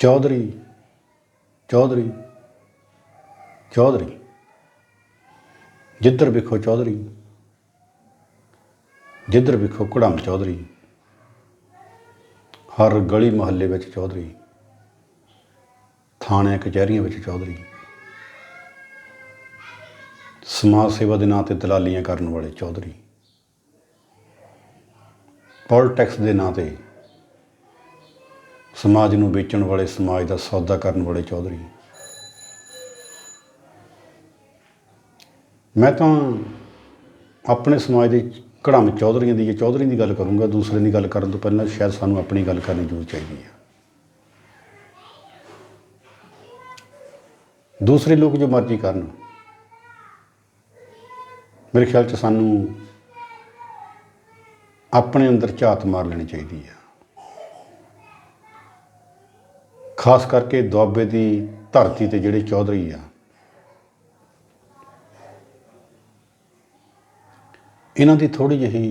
ਚੌਧਰੀ ਚੌਧਰੀ ਚੌਧਰੀ। ਜਿੱਧਰ ਵੇਖੋ ਚੌਧਰੀ, ਜਿੱਧਰ ਵੇਖੋ ਕੁੜਮ ਚੌਧਰੀ, ਹਰ ਗਲੀ ਮੁਹੱਲੇ ਵਿੱਚ ਚੌਧਰੀ ਥਾਣੇ ਕਚਹਿਰੀਆਂ ਵਿੱਚ ਚੌਧਰੀ। ਸਮਾਜ ਸੇਵਾ ਦੇ ਨਾਂ ਤੇ ਦਲਾਲੀਆਂ ਕਰਨ ਵਾਲੇ ਚੌਧਰੀ। ਪੋਲਿਟਿਕਸ ਦੇ ਨਾਂ ਤੇ ਸਮਾਜ ਨੂੰ ਵੇਚਣ ਵਾਲੇ, ਸਮਾਜ ਦਾ ਸੌਦਾ ਕਰਨ ਵਾਲੇ ਚੌਧਰੀ। ਮੈਂ ਤਾਂ ਆਪਣੇ ਸਮਾਜ ਦੇ ਘੜਮ ਚੌਧਰੀਆਂ ਦੀ ਜਾਂ ਚੌਧਰੀਆਂ ਦੀ ਗੱਲ ਕਰੂੰਗਾ, ਦੂਸਰੇ ਦੀ ਗੱਲ ਕਰਨ ਤੋਂ ਪਹਿਲਾਂ ਸ਼ਾਇਦ ਸਾਨੂੰ ਆਪਣੀ ਗੱਲ ਕਰਨੀ ਜ਼ਰੂਰ ਚਾਹੀਦੀ ਹੈ। ਦੂਸਰੇ ਲੋਕ ਜੋ ਮਰਜ਼ੀ ਕਰਨ। ਮੇਰੇ ਖਿਆਲ 'ਚ ਸਾਨੂੰ ਆਪਣੇ ਅੰਦਰ ਝਾਤ ਮਾਰ ਲੈਣੀ ਚਾਹੀਦੀ ਹੈ। ਖਾਸ ਕਰਕੇ ਦੁਆਬੇ ਦੀ ਧਰਤੀ ਤੇ ਜਿਹੜੇ ਚੌਧਰੀ ਆ। ਇਹਨਾਂ ਦੀ ਥੋੜੀ ਜਿਹੀ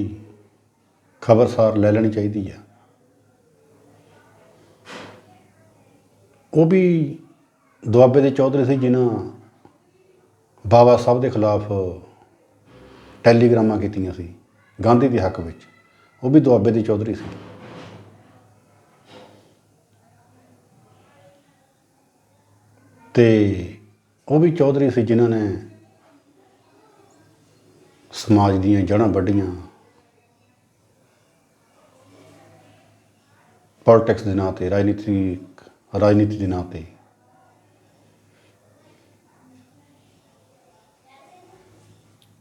ਖਬਰਸਾਰ ਲੈ ਲੈਣੀ ਚਾਹੀਦੀ ਆ। ਉਹ ਵੀ ਦੁਆਬੇ ਦੇ ਚੌਧਰੀ ਸੀ ਜਿਨ੍ਹਾਂ ਬਾਬਾ ਸਾਹਿਬ ਦੇ ਖਿਲਾਫ ਟੈਲੀਗ੍ਰਾਮਾਂ ਕੀਤੀਆਂ ਸੀ, ਗਾਂਧੀ ਦੇ ਹੱਕ ਵਿੱਚ। ਉਹ ਵੀ ਦੁਆਬੇ ਦੇ ਚੌਧਰੀ ਸੀ। ਤੇ ਉਹ ਵੀ ਚੌਧਰੀ ਸੀ ਜਿਨ੍ਹਾਂ ਨੇ ਸਮਾਜ ਦੀਆਂ ਜੜ੍ਹਾਂ ਵੱਢੀਆਂ। ਪੋਲਿਟਿਕਸ ਦੇ ਨਾਂ ਤੇ, ਰਾਜਨੀਤੀ ਰਾਜਨੀਤੀ ਦੇ ਨਾਂ ਤੇ।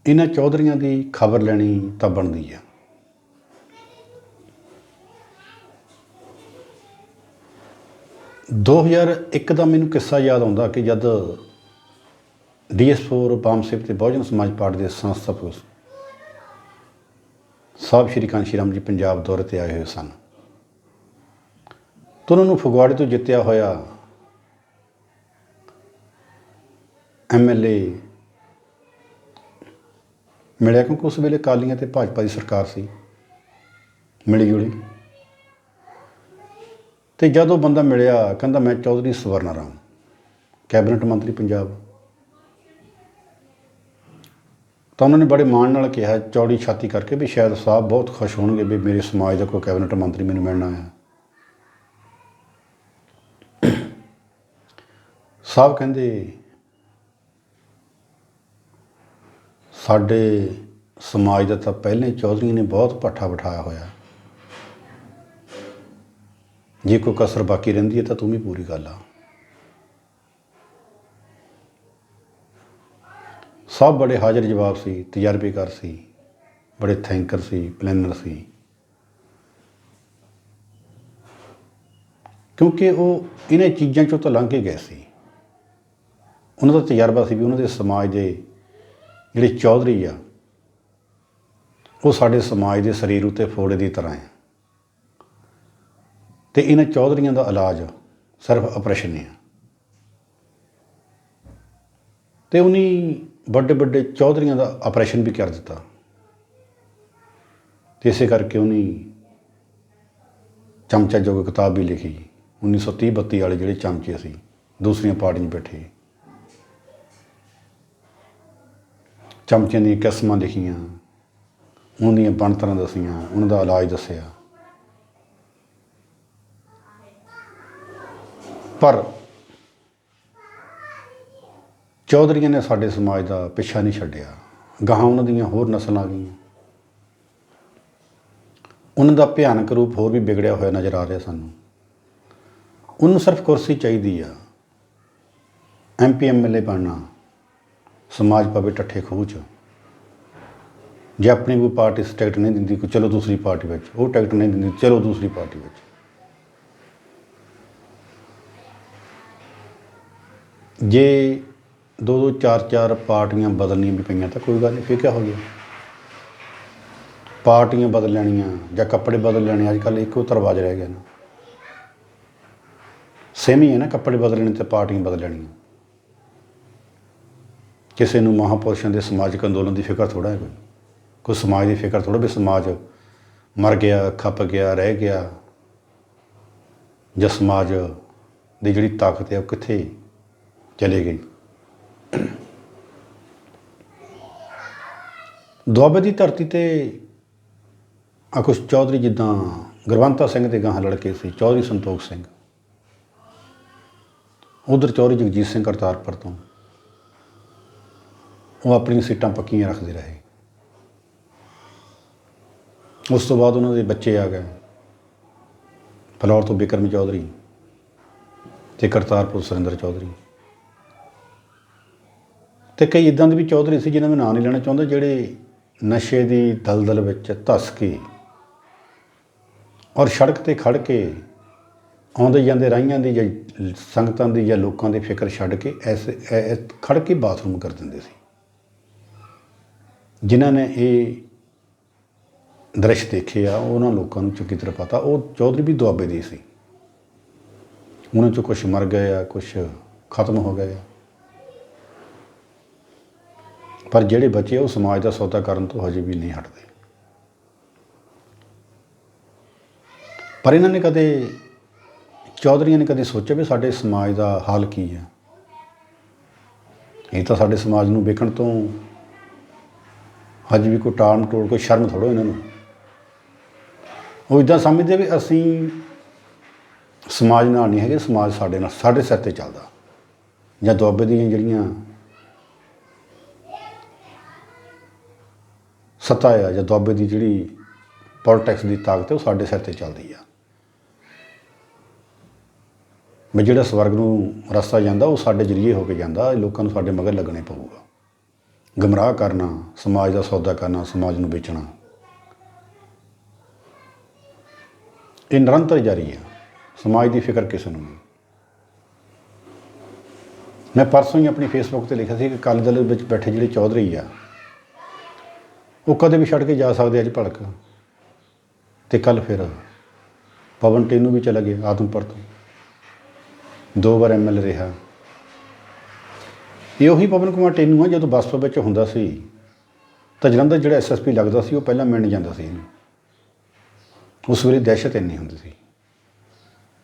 ਇਹਨਾਂ ਚੌਧਰੀਆਂ ਦੀ ਖਬਰ ਲੈਣੀ ਤਾਂ ਬਣਦੀ ਆ। ਦੋ ਹਜ਼ਾਰ ਇੱਕ ਦਾ ਮੈਨੂੰ ਕਿੱਸਾ ਯਾਦ ਆਉਂਦਾ ਕਿ ਜਦ ਡੀਐਸ4 ਬਾਮਸਿਪ ਤੇ ਬਹੁਜਨ ਸਮਾਜ ਪਾਰਟੀ ਦੇ ਸੰਸਥਾਪਕ ਸਾਹਿਬ ਸ਼੍ਰੀ ਕਾਂਸ਼ੀ ਰਾਮ ਜੀ ਪੰਜਾਬ ਦੌਰੇ ਤੇ ਆਏ ਹੋਏ ਸਨ। ਤਾਂ ਉਹਨਾਂ ਨੂੰ ਫਗਵਾੜੇ ਤੋਂ ਜਿੱਤਿਆ ਹੋਇਆ ਐਮਐਲਏ ਮਿਲਿਆ ਕਿਉਂਕਿ ਉਸ ਵੇਲੇ ਕਾਲੀਆਂ ਤੇ ਭਾਜਪਾ ਦੀ ਸਰਕਾਰ ਸੀ ਮਿਲੀ ਜੁਲੀ ਤੇ ਜਦੋਂ ਬੰਦਾ ਮਿਲਿਆ, ਕਹਿੰਦਾ, ਮੈਂ ਚੌਧਰੀ ਸਵਰਨ ਰਾਮ ਕੈਬਨਿਟ ਮੰਤਰੀ ਪੰਜਾਬ। ਤਾਂ ਉਹਨਾਂ ਨੇ ਬੜੇ ਮਾਣ ਨਾਲ ਕਿਹਾ, ਚੌੜੀ ਛਾਤੀ ਕਰਕੇ ਵੀ ਸ਼ਾਇਦ ਸਾਹਿਬ ਬਹੁਤ ਖੁਸ਼ ਹੋਣਗੇ ਵੀ ਮੇਰੇ ਸਮਾਜ ਦਾ ਕੋਈ ਕੈਬਨਿਟ ਮੰਤਰੀ ਮੈਨੂੰ ਮਿਲਣਾ ਆਇਆ। ਸਾਹਿਬ ਕਹਿੰਦੇ, ਸਾਡੇ ਸਮਾਜ ਦਾ ਤਾਂ ਪਹਿਲੇ ਚੌਧਰੀ ਨੇ ਬਹੁਤ ਪੱਠਾ ਬਿਠਾਇਆ ਹੋਇਆ। ਜੇ ਕੋਈ ਕਸਰ ਬਾਕੀ ਰਹਿੰਦੀ ਹੈ ਤਾਂ ਤੂੰ ਵੀ ਪੂਰੀ ਕਰ ਲਾ। ਸਭ ਬੜੇ ਹਾਜ਼ਰ ਜਵਾਬ ਸੀ, ਤਜਰਬੇਕਾਰ ਸੀ, ਬੜੇ ਥੈਂਕਰ ਸੀ ਪਲੈਨਰ ਸੀ। ਕਿਉਂਕਿ ਉਹ ਇਹਨਾਂ ਚੀਜ਼ਾਂ ਚੋਂ ਤਾਂ ਲੰਘ ਕੇ ਗਏ ਸੀ। ਉਹਨਾਂ ਦਾ ਤਜਰਬਾ ਸੀ ਵੀ ਉਹਨਾਂ ਦੇ ਸਮਾਜ ਦੇ ਜਿਹੜੇ ਚੌਧਰੀ ਆ, ਉਹ ਸਾਡੇ ਸਮਾਜ ਦੇ ਸਰੀਰ ਉਤੇ ਫੋੜੇ ਦੀ ਤਰ੍ਹਾਂ ਹੈ। ਤੇ ਇਹਨਾਂ ਚੌਧਰੀਆਂ ਦਾ ਇਲਾਜ ਸਿਰਫ ਆਪਰੇਸ਼ਨ ਹੈ ਤੇ ਉਨੀ ਵੱਡੇ ਵੱਡੇ ਚੌਧਰੀਆਂ ਦਾ ਆਪਰੇਸ਼ਨ ਵੀ ਕਰ ਦਿੱਤਾ। ਤੇ ਇਸੇ ਕਰਕੇ ਉਨੀ ਚਮਚਾ ਜੋਗ ਕਿਤਾਬ ਵੀ ਲਿਖੀ। 1930 32 ਵਾਲੇ ਜਿਹੜੇ ਚਮਚੇ ਸੀ, ਦੂਸਰੀਆਂ ਪਾਰਟੀਆਂ 'ਚ ਬੈਠੇ। ਚਮਚਿਆਂ ਦੀਆਂ ਕਿਸਮਾਂ ਲਿਖੀਆਂ ਉਹਨਾਂ ਦੀਆਂ ਬਣਤਰਾਂ ਦੱਸੀਆਂ, ਉਹਨਾਂ ਦਾ ਇਲਾਜ ਦੱਸਿਆ। ਪਰ ਚੌਧਰੀਆਂ ਨੇ ਸਾਡੇ ਸਮਾਜ ਦਾ ਪਿੱਛਾ ਨਹੀਂ ਛੱਡਿਆ। ਗਾਹਾਂ ਉਹਨਾਂ ਦੀਆਂ ਹੋਰ ਨਸਲਾਂ ਆ ਗਈਆਂ। ਉਹਨਾਂ ਦਾ ਭਿਆਨਕ ਰੂਪ ਹੋਰ ਵੀ ਵਿਗੜਿਆ ਹੋਇਆ ਨਜ਼ਰ ਆ ਰਿਹਾ ਸਾਨੂੰ। ਉਹਨੂੰ ਸਿਰਫ ਕੁਰਸੀ ਚਾਹੀਦੀ ਆ। ਐਮਪੀ ਐਮਐਲਏ ਬਣਨਾ। ਸਮਾਜ ਪਵੇ ਟੱਠੇ ਖੂਹ 'ਚ। ਜੇ ਆਪਣੀ ਕੋਈ ਪਾਰਟੀ ਟਿਕਟ ਨਹੀਂ ਦਿੰਦੀ, ਕੋਈ ਚਲੋ ਦੂਸਰੀ ਪਾਰਟੀ ਵਿੱਚ, ਉਹ ਟਿਕਟ ਨਹੀਂ ਦਿੰਦੀ, ਚਲੋ ਦੂਸਰੀ ਪਾਰਟੀ ਵਿੱਚ। ਜੇ ਦੋ ਦੋ ਚਾਰ ਚਾਰ ਪਾਰਟੀਆਂ ਬਦਲਣੀਆਂ ਵੀ ਪਈਆਂ ਤਾਂ ਕੋਈ ਗੱਲ ਨਹੀਂ, ਫਿਰ ਕੀ ਹੋ ਗਿਆ? ਪਾਰਟੀਆਂ ਬਦਲ ਲੈਣੀਆਂ ਜਾਂ ਕੱਪੜੇ ਬਦਲ ਲੈਣੇ, ਅੱਜ ਕੱਲ੍ਹ ਇੱਕੋ ਤਰਵਾਜ ਰਹਿ ਗਿਆ ਨਾ। ਸੇਮ ਹੀ ਹੈ ਨਾ, ਕੱਪੜੇ ਬਦਲਣੇ ਤੇ ਪਾਰਟੀਆਂ ਬਦਲ ਲੈਣੀਆਂ। ਕਿਸੇ ਨੂੰ ਮਹਾਪੁਰਸ਼ਾਂ ਦੇ ਸਮਾਜਿਕ ਅੰਦੋਲਨ ਦੀ ਫਿਕਰ ਥੋੜਾ ਹੈ ਕੋਈ? ਕੋਈ ਸਮਾਜ ਦੀ ਫਿਕਰ ਥੋੜਾ ਵੀ ਸਮਾਜ ਮਰ ਗਿਆ, ਖੱਪ ਗਿਆ, ਰਹਿ ਗਿਆ ਜਾਂ ਸਮਾਜ ਦੀ ਜਿਹੜੀ ਤਾਕਤ ਹੈ ਉਹ ਕਿੱਥੇ? ਚਲੇ ਗਈ। ਦੁਆਬੇ ਦੀ ਧਰਤੀ ਤੇ ਅਕੁਸ਼ ਚੌਧਰੀ ਜਿੱਦਾਂ ਗੁਰਵੰਤਾ ਸਿੰਘ ਦੇ ਗਾਹਾਂ ਲੜਕੇ ਸੀ, ਚੌਧਰੀ ਸੰਤੋਖ ਸਿੰਘ। ਉਧਰ ਚੌਧਰੀ ਜਗਜੀਤ ਸਿੰਘ ਕਰਤਾਰਪੁਰ ਤੋਂ। ਉਹ ਆਪਣੀਆਂ ਸੀਟਾਂ ਪੱਕੀਆਂ ਰੱਖਦੇ ਰਹੇ। ਉਸ ਤੋਂ ਬਾਅਦ ਉਹਨਾਂ ਦੇ ਬੱਚੇ ਆ ਗਏ। ਫਲੌਰ ਤੋਂ ਬਿਕਰਮ ਚੌਧਰੀ ਤੇ ਕਰਤਾਰਪੁਰ ਸੁਰਿੰਦਰ ਚੌਧਰੀ। ਤੇ ਕਈ ਇਦਾਂ ਦੇ ਵੀ ਚੌਧਰੀ ਸੀ ਜਿਨ੍ਹਾਂ ਦਾ ਨਾਂ ਨਹੀਂ ਲੈਣਾ ਚਾਹੁੰਦਾ, ਜਿਹੜੇ ਨਸ਼ੇ ਦੀ ਦਲਦਲ ਵਿੱਚ ਧੱਸ ਕੇ ਔਰ ਸੜਕ ਤੇ ਖੜ ਕੇ ਆਉਂਦੇ ਜਾਂਦੇ ਰਾਹੀਆਂ ਦੀ ਜਾਂ ਸੰਗਤਾਂ ਦੀ ਜਾਂ ਲੋਕਾਂ ਦੀ ਫਿਕਰ ਛੱਡ ਕੇ ਐਸੇ, ਐ- ਖੜ ਕੇ ਬਾਥਰੂਮ ਕਰ ਦਿੰਦੇ ਸੀ। ਜਿਨ੍ਹਾਂ ਨੇ ਇਹ ਦ੍ਰਿਸ਼ ਦੇਖੇ ਆ, ਉਹਨਾਂ ਲੋਕਾਂ ਨੂੰ ਚੰਗੀ ਤਰ੍ਹਾਂ ਪਤਾ, ਉਹ ਚੌਧਰੀ ਵੀ ਦੁਆਬੇ ਦੀ ਸੀ। ਉਹਨਾਂ ਚੋਂ ਕੁਝ ਮਰ ਗਏ ਆ ਕੁਝ ਖਤਮ ਹੋ ਗਏ। ਆ ਪਰ ਜਿਹੜੇ ਬੱਚੇ ਉਹ ਸਮਾਜ ਦਾ ਸੌਦਾ ਕਰਨ ਤੋਂ ਹਜੇ ਵੀ ਨਹੀਂ ਹਟਦੇ। ਪਰ ਇਹਨਾਂ ਨੇ ਕਦੇ, ਚੌਧਰੀਆਂ ਨੇ ਕਦੇ ਸੋਚਿਆ ਵੀ ਸਾਡੇ ਸਮਾਜ ਦਾ ਹਾਲ ਕੀ ਹੈ? ਇਹ ਤਾਂ ਸਾਡੇ ਸਮਾਜ ਨੂੰ ਵੇਖਣ ਤੋਂ ਹਜੇ ਵੀ ਕੋਈ ਟਾਲ ਮਟੋਲ, ਕੋਈ ਸ਼ਰਮ ਥੋੜੋ ਇਹਨਾਂ ਨੂੰ। ਉਹ ਇਦਾਂ ਸਮਝਦੇ ਵੀ ਅਸੀਂ ਸਮਾਜ ਨਾਲ ਨਹੀਂ ਹੈਗੇ, ਸਮਾਜ ਸਾਡੇ ਨਾਲ, ਸਾਡੇ ਸਿਰ ਤੇ ਚੱਲਦਾ। ਜਾਂ ਦੁਆਬੇ ਦੀਆਂ ਜਿਹੜੀਆਂ ਸੱਤਾ ਆ ਜਾਂ ਦੁਆਬੇ ਦੀ ਜਿਹੜੀ ਪੋਲਿਟਿਕਸ ਦੀ ਤਾਕਤ ਹੈ ਉਹ ਸਾਡੇ ਸਿਰ ਤੇ ਚੱਲਦੀ ਆ। ਮੈਂ ਜਿਹੜਾ ਸਵਰਗ ਨੂੰ ਰਸਤਾ ਜਾਂਦਾ, ਉਹ ਸਾਡੇ ਜਰੀਏ ਹੋ ਕੇ ਜਾਂਦਾ ਲੋਕਾਂ ਨੂੰ ਸਾਡੇ ਮਗਰ ਲੱਗਣੇ ਪਊਗਾ। ਗਮਰਾਹ ਕਰਨਾ, ਸਮਾਜ ਦਾ ਸੌਦਾ ਕਰਨਾ, ਸਮਾਜ ਨੂੰ ਵੇਚਣਾ। ਇਹ ਨਿਰੰਤਰ ਜਾਰੀ ਹੈ ਸਮਾਜ ਦੀ ਫਿਕਰ ਕਿਸੇ ਨੂੰ ਨਹੀਂ। ਮੈਂ ਪਰਸੋਂ ਹੀ ਆਪਣੀ ਫੇਸਬੁੱਕ ਤੇ ਲਿਖਿਆ ਸੀ ਕਿ ਅਕਾਲੀ ਦਲ ਵਿੱਚ ਬੈਠੇ ਜਿਹੜੇ ਚੌਧਰੀ ਆ ਉਹ ਕਦੇ ਵੀ ਛੱਡ ਕੇ ਜਾ ਸਕਦੇ ਅੱਜ ਭੜਕ। ਤੇ ਕੱਲ ਫਿਰ ਪਵਨ ਟੇਨੂ ਵੀ ਚਲਾ ਗਿਆ ਆਦਮਪੁਰ ਤੋਂ। ਦੋ ਵਾਰ ਐਮਐਲ ਰਿਹਾ। ਇਹ ਉਹੀ ਪਵਨ ਕੁਮਾਰ ਟੇਨੂ ਆ, ਜਦੋਂ ਬਸਪਾ ਵਿੱਚ ਹੁੰਦਾ ਸੀ, ਤਾਂ ਜਲੰਧਰ ਜਿਹੜਾ ਐਸਐਸਪੀ ਲੱਗਦਾ ਸੀ, ਉਹ ਪਹਿਲਾਂ ਮਿਲਣ ਜਾਂਦਾ ਸੀ ਇਹਨੂੰ। ਉਸ ਵੇਲੇ ਦਹਿਸ਼ਤ ਇੰਨੀ ਹੁੰਦੀ ਸੀ।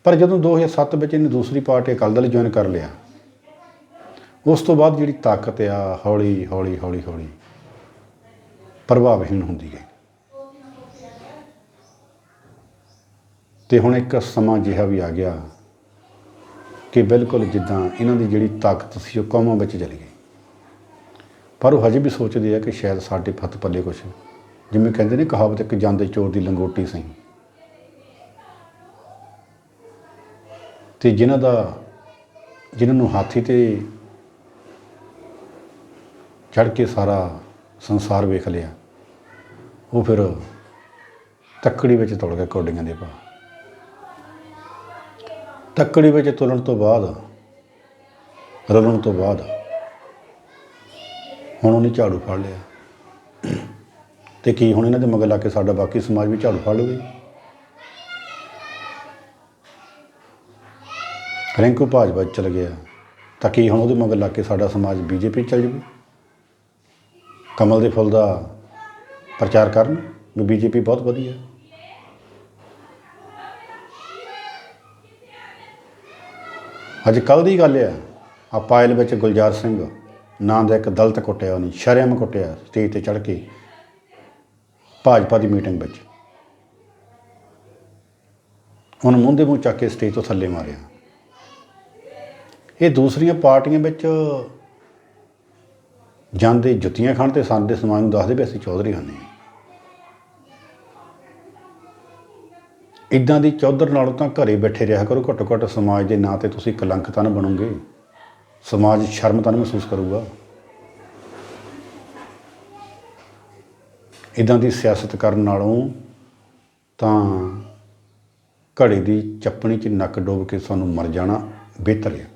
ਪਰ ਜਦੋਂ 2007 ਵਿੱਚ ਇਹਨੇ ਦੂਸਰੀ ਪਾਰਟੀ ਅਕਾਲੀ ਦਲ ਜੁਆਇਨ ਕਰ ਲਿਆ, ਉਸ ਤੋਂ ਬਾਅਦ ਜਿਹੜੀ ਤਾਕਤ ਆ ਹੌਲੀ ਹੌਲੀ ਹੌਲੀ ਹੌਲੀ ਪ੍ਰਭਾਵਹੀਣ ਹੁੰਦੀ ਗਈ ਤੇ ਹੁਣ ਇੱਕ ਸਮਾਂ ਜਿਹਾ ਵੀ ਆ ਗਿਆ ਕਿ ਬਿਲਕੁਲ ਜਿੱਦਾਂ ਇਹਨਾਂ ਦੀ ਜਿਹੜੀ ਤਾਕਤ ਸੀ, ਉਹ ਕੌਮਾਂ ਵਿੱਚ ਚਲੀ ਗਈ। ਪਰ ਉਹ ਹਜੇ ਵੀ ਸੋਚਦੇ ਆ ਕਿ ਸ਼ਾਇਦ ਸਾਡੇ ਫਤ ਪੱਲੇ ਕੁਛ, ਜਿਵੇਂ ਕਹਿੰਦੇ ਨੇ ਕਹਾਵਤ, ਇੱਕ ਜਾਂਦੇ ਚੋਰ ਦੀ ਲੰਗੋਟੀ ਸਹੀ। ਤੇ ਜਿਨ੍ਹਾਂ ਦਾ, ਜਿਨ੍ਹਾਂ ਨੂੰ ਹਾਥੀ ਤੇ ਚੜ ਕੇ ਸਾਰਾ ਸੰਸਾਰ ਵੇਖ ਲਿਆ, ਉਹ ਫਿਰ ਤੱਕੜੀ ਵਿੱਚ ਤੁਲ ਗਏ ਕੌਡੀਆਂ ਦੇ ਪਾ ਤੱਕੜੀ ਵਿੱਚ ਤੁਲਣ ਤੋਂ ਬਾਅਦ, ਰਲਣ ਤੋਂ ਬਾਅਦ ਹੁਣ ਉਹਨੇ ਝਾੜੂ ਫੜ ਲਿਆ। ਤੇ ਕੀ ਹੁਣ ਇਹਨਾਂ ਦੇ ਮਗਰ ਲਾ ਕੇ ਸਾਡਾ ਬਾਕੀ ਸਮਾਜ ਵੀ ਝਾੜੂ ਫੜ ਲਵੇ? ਰਿੰਕੂ ਭਾਜਪਾ 'ਚ ਚਲ ਗਿਆ, ਤਾਂ ਕੀ ਹੁਣ ਉਹਦੇ ਮਗਰ ਲਾ ਕੇ ਸਾਡਾ ਸਮਾਜ ਬੀਜੇਪੀ ਚੱਲ ਜਾਵੇ? ਕਮਲ ਦੇ ਫੁੱਲ ਦਾ ਪ੍ਰਚਾਰ ਕਰਨ, ਵੀ ਬੀਜੇਪੀ ਬਹੁਤ ਵਧੀਆ। ਅੱਜ ਕੱਲ ਦੀ ਗੱਲ ਆ ਆ ਪਾਇਲ ਵਿੱਚ ਗੁਲਜ਼ਾਰ ਸਿੰਘ ਨਾਂ ਦਾ ਇੱਕ ਦਲਤ ਕੁੱਟਿਆ, ਉਹਨੇ ਸ਼ਰਮ ਕੁੱਟਿਆ, ਸਟੇਜ ਤੇ ਚੜ ਕੇ ਭਾਜਪਾ ਦੀ ਮੀਟਿੰਗ ਵਿੱਚ। ਉਹਨੂੰ ਮੂੰਹ ਦੇ ਮੂੰਹ ਚੱਕ ਕੇ ਸਟੇਜ ਤੋਂ ਥੱਲੇ ਮਾਰਿਆ। ਇਹ ਦੂਸਰੀਆਂ ਪਾਰਟੀਆਂ ਵਿੱਚ ਜਾਂਦੇ ਜੁੱਤੀਆਂ ਖਾਣ ਤੇ ਸਾਡੇ ਸਮਾਜ ਨੂੰ ਦੱਸਦੇ ਵੀ ਅਸੀਂ ਚੌਧਰੀ ਹੁੰਦੇ ਹਾਂ। ਇਦਾਂ ਦੀ ਚੌਧਰ ਨਾਲੋਂ ਤਾਂ ਘਰੇ ਬੈਠੇ ਰਿਹਾ ਕਰੋ ਘੱਟੋ ਘੱਟ ਸਮਾਜ ਦੇ ਨਾਂ ਤੇ ਤੁਸੀਂ ਕਲੰਕ ਤਾਂ ਬਣੋਗੇ। ਸਮਾਜ ਸ਼ਰਮ ਤਾਂ ਮਹਿਸੂਸ ਕਰੂਗਾ। ਇਦਾਂ ਦੀ ਸਿਆਸਤ ਕਰਨ ਨਾਲੋਂ ਤਾਂ ਘੜੇ ਦੀ ਚੱਪਣੀ 'ਚ ਨੱਕ ਡੋਬ ਕੇ ਸਾਨੂੰ ਮਰ ਜਾਣਾ ਬਿਹਤਰ ਹੈ।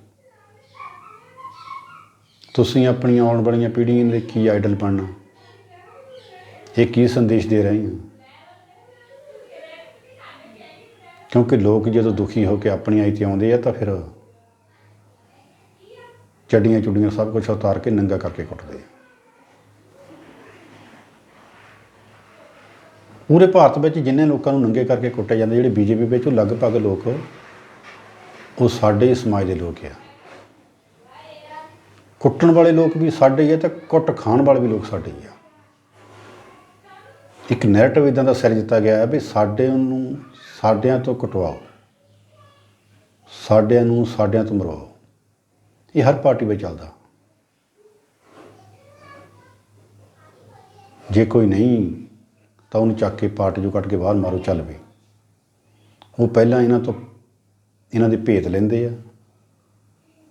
ਤੁਸੀਂ ਆਪਣੀਆਂ ਆਉਣ ਵਾਲੀਆਂ ਪੀੜ੍ਹੀਆਂ ਲਈ ਕੀ ਆਈਡਲ ਬਣਨਾ? ਇਹ ਕੀ ਸੰਦੇਸ਼ ਦੇ ਰਹੇ ਹੋ? ਕਿਉਂਕਿ ਲੋਕ ਜਦੋਂ ਦੁਖੀ ਹੋ ਕੇ ਆਪਣੀ ਆਈ ਤੇ ਆਉਂਦੇ ਆ ਤਾਂ ਫਿਰ ਚੱਡੀਆਂ ਚੁੱਡੀਆਂ ਸਭ ਕੁਝ ਉਤਾਰ ਕੇ ਨੰਗਾ ਕਰਕੇ ਕੁੱਟਦੇ ਆ। ਪੂਰੇ ਭਾਰਤ ਵਿੱਚ ਜਿੰਨੇ ਲੋਕਾਂ ਨੂੰ ਨੰਗੇ ਕਰਕੇ ਕੁੱਟੇ ਜਾਂਦੇ, ਜਿਹੜੇ ਬੀਜੇਪੀ ਵਿੱਚ ਉਹ ਲਗਭਗ ਲੋਕ ਉਹ ਸਾਡੇ ਹੀ ਸਮਾਜ ਦੇ ਲੋਕ ਆ। ਕੁੱਟਣ ਵਾਲੇ ਲੋਕ ਵੀ ਸਾਡੇ ਹੀ ਆ ਤੇ ਕੁੱਟ ਖਾਣ ਵਾਲੇ ਵੀ ਲੋਕ ਸਾਡੇ ਹੀ ਆ। ਇੱਕ ਨੈਰੇਟਿਵ ਇਦਾਂ ਦਾ ਸਿਰ ਦਿੱਤਾ ਗਿਆ ਹੈ ਵੀ ਸਾਡੇ ਨੂੰ, ਸਾਡਿਆਂ ਤੋਂ ਕਟਵਾਓ, ਸਾਡਿਆਂ ਨੂੰ ਸਾਡਿਆਂ ਤੋਂ ਮਰਵਾਓ। ਇਹ ਹਰ ਪਾਰਟੀ ਵਿੱਚ ਚੱਲਦਾ। ਜੇ ਕੋਈ ਨਹੀਂ, ਤਾਂ ਉਹਨੂੰ ਚੱਕ ਕੇ ਪਾਰਟੀ ਜੋ ਕੱਟ ਕੇ ਬਾਹਰ ਮਾਰੋ, ਚੱਲ ਵੀ। ਉਹ ਪਹਿਲਾਂ ਇਹਨਾਂ ਤੋਂ, ਇਹਨਾਂ ਦੇ ਭੇਤ ਲੈਂਦੇ ਆ।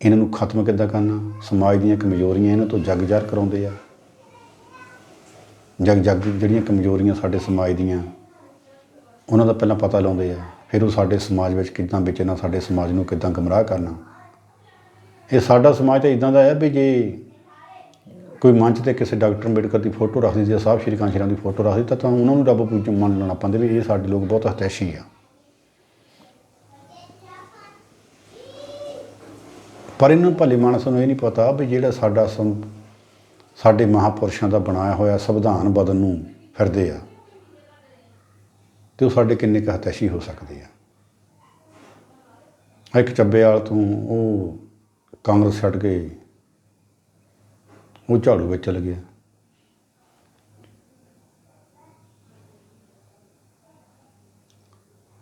ਇਹਨਾਂ ਨੂੰ ਖਤਮ ਕਿੱਦਾਂ ਕਰਨਾ? ਸਮਾਜ ਦੀਆਂ ਕਮਜ਼ੋਰੀਆਂ ਇਹਨਾਂ ਤੋਂ ਜਗ ਜ਼ਾਹਰ ਕਰਾਉਂਦੇ ਆ। ਜਗ ਜਗ ਜਿਹੜੀਆਂ ਕਮਜ਼ੋਰੀਆਂ ਸਾਡੇ ਸਮਾਜ ਦੀਆਂ, ਉਹਨਾਂ ਦਾ ਪਹਿਲਾਂ ਪਤਾ ਲਾਉਂਦੇ ਆ। ਫਿਰ ਉਹ ਸਾਡੇ ਸਮਾਜ ਵਿੱਚ ਕਿੱਦਾਂ ਵੇਚਣਾ ਸਾਡੇ ਸਮਾਜ ਨੂੰ ਕਿੱਦਾਂ ਗਮਰਾਹ ਕਰਨਾ। ਇਹ ਸਾਡਾ ਸਮਾਜ ਤਾਂ ਇਦਾਂ ਦਾ ਹੈ ਵੀ ਜੇ ਕੋਈ ਮੰਚ ਤੇ ਕਿਸੇ ਡਾਕਟਰ ਅੰਬੇਡਕਰ ਦੀ ਫੋਟੋ ਰੱਖਦੀ ਜਾਂ ਸਾਹਿਬ ਸ਼੍ਰੀ ਕਾਂਤ ਸ਼੍ਰੀਰਾਮ ਦੀ ਫੋਟੋ ਰੱਖਦੀ ਤਾਂ ਤਾਂ ਉਹਨਾਂ ਨੂੰ ਰੱਬ ਪੂਜ ਮੰਨ ਲੈਣਾ ਪੈਂਦਾ ਵੀ ਇਹ ਸਾਡੇ ਲੋਕ ਬਹੁਤ ਹਤੈਸ਼ੀ ਆ। ਪਰ ਇਹਨਾਂ ਭਲੇ ਮਾਨਸ ਨੂੰ ਇਹ ਨਹੀਂ ਪਤਾ ਵੀ ਜਿਹੜਾ ਸਾਡਾ ਸੰ- ਸਾਡੇ ਮਹਾਪੁਰਸ਼ਾਂ ਦਾ ਬਣਾਇਆ ਹੋਇਆ ਸੰਵਿਧਾਨ ਬਦਲ ਨੂੰ ਫਿਰਦੇ ਆ, ਤੇ ਉਹ ਸਾਡੇ ਕਿੰਨੇ ਕੁ ਹਤੈਸ਼ੀ ਹੋ ਸਕਦੇ ਆ। ਆਹ ਇੱਕ ਚੱਬੇਵਾਲ ਤੋਂ ਉਹ ਕਾਂਗਰਸ ਛੱਡ ਕੇ ਉਹ ਝਾੜੂ ਵਿੱਚ ਚਲ ਗਿਆ।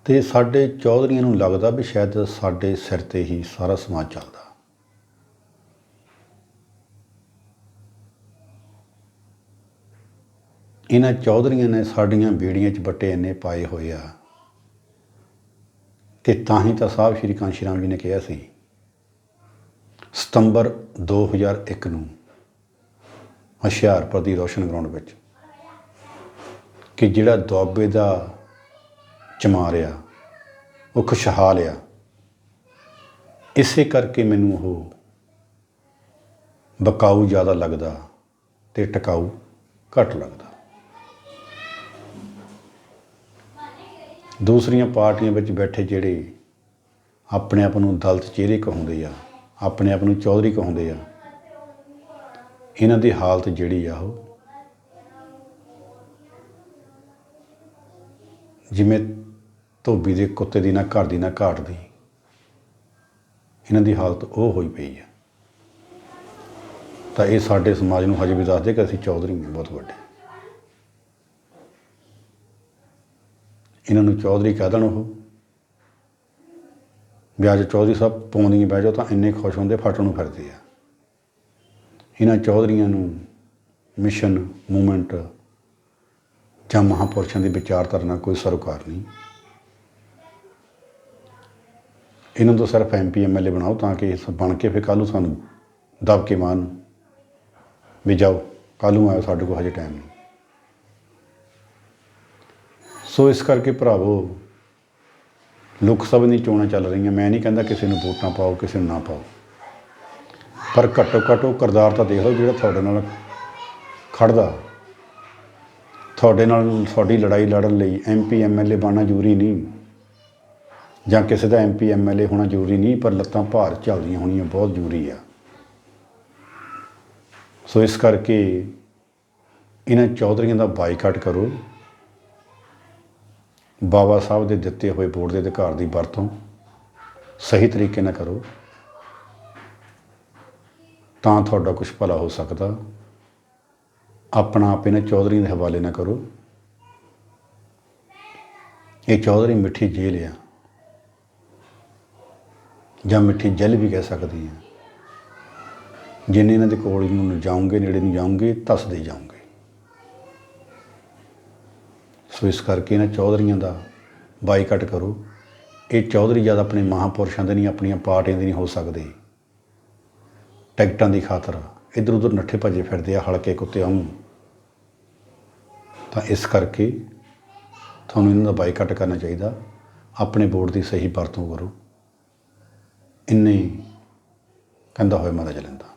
ਤੇ ਸਾਡੇ ਚੌਧਰੀਆਂ ਨੂੰ ਲੱਗਦਾ ਵੀ ਸ਼ਾਇਦ ਸਾਡੇ ਸਿਰ ਤੇ ਹੀ ਸਾਰਾ ਸਮਾਜ ਚੱਲਦਾ। ਇਹਨਾਂ ਚੌਧਰੀਆਂ ਨੇ ਸਾਡੀਆਂ ਬੇੜੀਆਂ 'ਚ ਬੱਟੇ ਇੰਨੇ ਪਾਏ ਹੋਏ ਆ ਕਿ ਤਾਂ ਹੀ ਤਾਂ ਸਾਹਿਬ ਸ਼੍ਰੀ ਕਾਂਤ ਰਾਮ ਜੀ ਨੇ ਕਿਹਾ ਸੀ, ਸਤੰਬਰ 2001 ਨੂੰ ਹੁਸ਼ਿਆਰਪੁਰ ਦੀ ਰੋਸ਼ਨ ਗਰਾਊਂਡ ਵਿੱਚ ਕਿ ਜਿਹੜਾ ਦੁਆਬੇ ਦਾ ਚਮਾਰਿਆ ਉਹ ਖੁਸ਼ਹਾਲ ਆ। ਇਸੇ ਕਰਕੇ ਮੈਨੂੰ ਉਹ ਬਕਾਊ ਜ਼ਿਆਦਾ ਲੱਗਦਾ ਤੇ ਟਿਕਾਊ ਘੱਟ ਲੱਗਦਾ। ਦੂਸਰੀਆਂ ਪਾਰਟੀਆਂ ਵਿੱਚ ਬੈਠੇ ਜਿਹੜੇ ਆਪਣੇ ਆਪ ਨੂੰ ਦਲਤ ਚਿਹਰੇ ਕਹਾਉਂਦੇ ਆ, ਆਪਣੇ ਆਪ ਨੂੰ ਚੌਧਰੀ ਕਹਾਉਂਦੇ ਆ, ਇਹਨਾਂ ਦੀ ਹਾਲਤ ਜਿਹੜੀ ਆ ਉਹ ਜਿਵੇਂ ਧੋਬੀ ਦੇ ਕੁੱਤੇ ਦੀ ਨਾ ਘਰ ਦੀ ਨਾ ਘਾਟ ਦੀ, ਇਹਨਾਂ ਦੀ ਹਾਲਤ ਉਹ ਹੋਈ ਪਈ ਆ। ਤਾਂ ਇਹ ਸਾਡੇ ਸਮਾਜ ਨੂੰ ਹਜੇ ਵੀ ਦੱਸਦੇ ਕਿ ਅਸੀਂ ਚੌਧਰੀ ਹਾਂ ਬਹੁਤ ਵੱਡੇ। ਇਹਨਾਂ ਨੂੰ ਚੌਧਰੀ ਕਹਿ ਦੇਣ ਉਹ। ਵੀ ਅੱਜ ਚੌਧਰੀ ਸਾਹਿਬ ਪਾਉਂਦੀਆਂ ਬਹਿ ਜਾਓ ਤਾਂ ਇੰਨੇ ਖੁਸ਼ ਹੁੰਦੇ ਫਟਣ ਨੂੰ ਫਿਰਦੇ ਆ। ਇਹਨਾਂ ਚੌਧਰੀਆਂ ਨੂੰ ਮਿਸ਼ਨ ਮੂਵਮੈਂਟ ਜਾਂ ਮਹਾਪੁਰਸ਼ਾਂ ਦੀ ਵਿਚਾਰਧਾਰਾ ਨਾਲ ਕੋਈ ਸਰੋਕਾਰ ਨਹੀਂ। ਇਹਨਾਂ ਤੋਂ ਸਿਰਫ ਐਮਪੀ ਐਮਐਲਏ ਬਣਾਓ ਤਾਂ ਕਿ ਇਸ ਬਣ ਕੇ ਫਿਰ ਕੱਲ੍ਹ ਨੂੰ ਸਾਨੂੰ ਦਬ ਕੇ ਮਾਰਨ। ਵੀ ਜਾਓ, ਕੱਲ੍ਹ ਨੂੰ ਆਇਓ ਸਾਡੇ ਕੋਲ ਹਜੇ ਟਾਈਮ ਨਹੀਂ। ਸੋ ਇਸ ਕਰਕੇ ਭਰਾਵੋ, ਲੋਕ ਸਭਾ ਦੀਆਂ ਚੋਣਾਂ ਚੱਲ ਰਹੀਆਂ, ਮੈਂ ਨਹੀਂ ਕਹਿੰਦਾ ਕਿਸੇ ਨੂੰ ਵੋਟਾਂ ਪਾਓ, ਕਿਸੇ ਨੂੰ ਨਾ ਪਾਓ। ਪਰ ਘੱਟੋ ਘੱਟ ਉਹ ਕਿਰਦਾਰ ਤਾਂ ਦੇਖ ਲਓ ਜਿਹੜਾ ਤੁਹਾਡੇ ਨਾਲ ਖੜਦਾ। ਤੁਹਾਡੇ ਨਾਲ ਤੁਹਾਡੀ ਲੜਾਈ ਲੜਨ ਲਈ ਐਮਪੀ ਐਮਐਲਏ ਬਣਨਾ ਜ਼ਰੂਰੀ ਨਹੀਂ। ਜਾਂ ਕਿਸੇ ਦਾ ਐਮਪੀ ਐਮਐਲਏ ਹੋਣਾ ਜ਼ਰੂਰੀ ਨਹੀਂ, ਪਰ ਲੱਤਾਂ ਭਾਰ ਚੱਲਦੀਆਂ ਹੋਣੀਆਂ ਬਹੁਤ ਜ਼ਰੂਰੀ ਆ। ਸੋ ਇਸ ਕਰਕੇ ਇਹਨਾਂ ਚੌਧਰੀਆਂ ਦਾ ਬਾਈਕਾਟ ਕਰੋ। ਬਾਬਾ ਸਾਹਿਬ ਦੇ ਦਿੱਤੇ ਹੋਏ ਬੋਰਡ ਦੇ ਅਧਿਕਾਰ ਦੀ ਵਰਤੋਂ ਸਹੀ ਤਰੀਕੇ ਨਾਲ ਕਰੋ। ਤਾਂ ਤੁਹਾਡਾ ਕੁਝ ਭਲਾ ਹੋ ਸਕਦਾ। ਆਪਣਾ ਆਪ ਇਹਨਾਂ ਚੌਧਰੀਆਂ ਦੇ ਹਵਾਲੇ ਨਾ ਕਰੋ। ਇਹ ਚੌਧਰੀ ਮਿੱਠੀ ਜੇਲ੍ਹ ਆ। ਜਾਂ ਮਿੱਠੀ ਜਲ ਵੀ ਕਹਿ ਸਕਦੇ ਆ। ਜਿੰਨੇ ਇਹਨਾਂ ਦੇ ਕੋਲ ਨੂੰ ਜਾਓਗੇ, ਨੇੜੇ ਨੂੰ ਜਾਓਗੇ ਧੱਸਦੇ ਜਾਓਗੇ। ਸੋ ਇਸ ਕਰਕੇ ਇਹਨਾਂ ਚੌਧਰੀਆਂ ਦਾ ਬਾਈਕਾਟ ਕਰੋ। ਇਹ ਚੌਧਰੀ ਜਦ ਆਪਣੇ ਮਹਾਪੁਰਸ਼ਾਂ ਦੇ ਨਹੀਂ, ਆਪਣੀਆਂ ਪਾਰਟੀਆਂ ਦੇ ਨਹੀਂ ਹੋ ਸਕਦੇ। ਟਿਕਟਾਂ ਦੀ ਖਾਤਰ ਇਧਰ ਉਧਰ ਨੱਠੇ ਭੱਜੇ ਫਿਰਦੇ ਆ, ਹਲਕੇ ਕੁੱਤੇ ਵਾਂਗੂ। ਤਾਂ ਇਸ ਕਰਕੇ ਤੁਹਾਨੂੰ ਇਹਨਾਂ ਦਾ ਬਾਈਕਾਟ ਕਰਨਾ ਚਾਹੀਦਾ। ਆਪਣੇ ਵੋਟ ਦੀ ਸਹੀ ਵਰਤੋਂ ਕਰੋ। ਇੰਨੇ ਹੀ ਕਹਿੰਦਾ ਹੋਇਆ ਮਾਰਾ ਜਲੰਦਾ